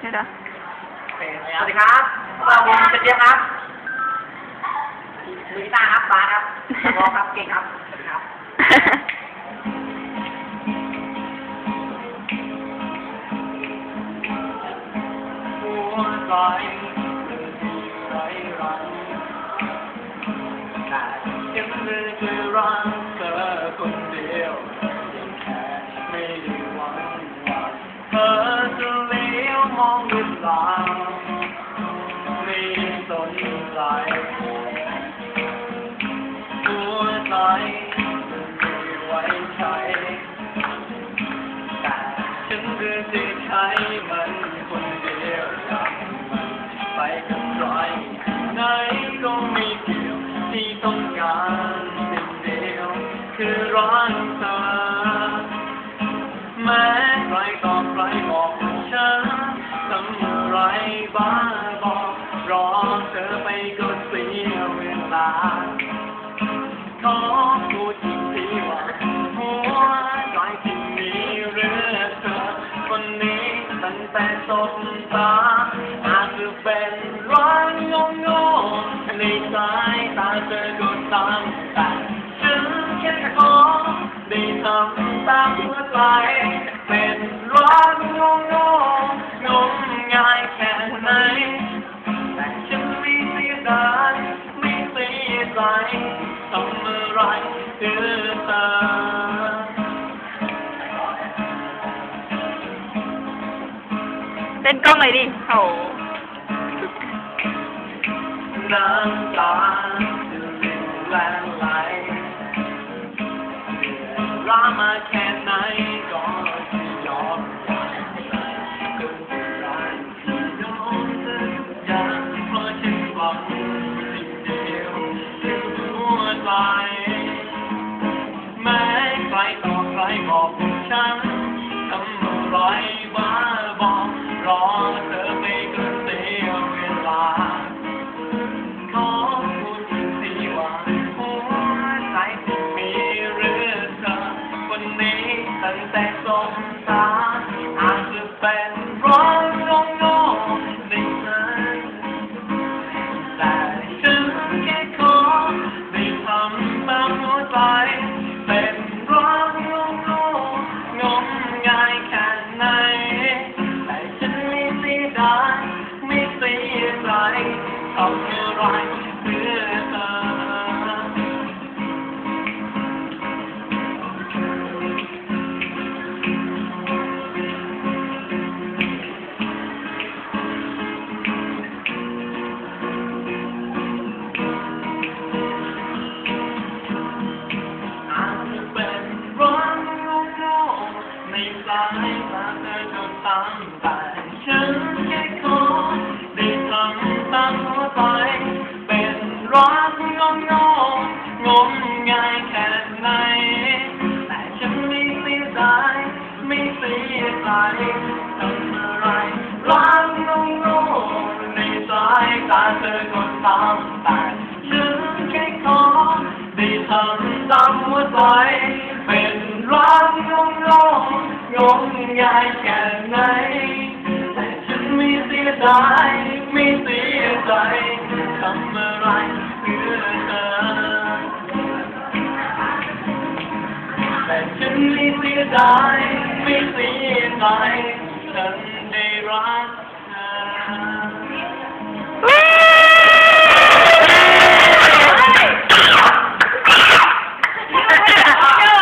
เดี๋ยวเดี๋ยวสวัสดีครับเราวงเป็นเดียครับมือกีตาร์ครับบาสครับนักร้องครับ เก่งครับสวัสดีครับหัวใจไรรันแต่ยังมือจะรักเธอคน มองหรือเปล่าไม่สนใจหัวใจไม่ไว้ใช้แต่ฉันเลือกที่ใช้มันคนเดียวอยากมันไปกับใครไหนก็ไม่เกี่ยวที่ต้องการสิ่งเดียวคือรักเธอาอาจจะเป็นรักงงงในสายตาเธอก็ตามแต่ฉันแค่ขอได้ทำตามหัวใจเป็นรักงงงๆงมงายแค่ไหนแต่ฉันไม่เสียดายไม่เสียใจทำอะไร ต้นกล้องเลยดิโอ้น้ำตาจะแรงไหลร้อนมาแค่ไหน ง่ายแค่ไหน แต่ฉันไม่เสียดายไม่เสียใจทำอะไรร้อนงงในสายตาเธอก็ตามแต่ฉันแค่ขอได้ทำตามหัวใจเป็นรักงงงงงงายแค่ไหน แต่ฉันไม่เสียดายไม่เสียใจทำอะไรเพื่อเธอ ไม่เสียดายไม่เสียใจฉันได้รักเธ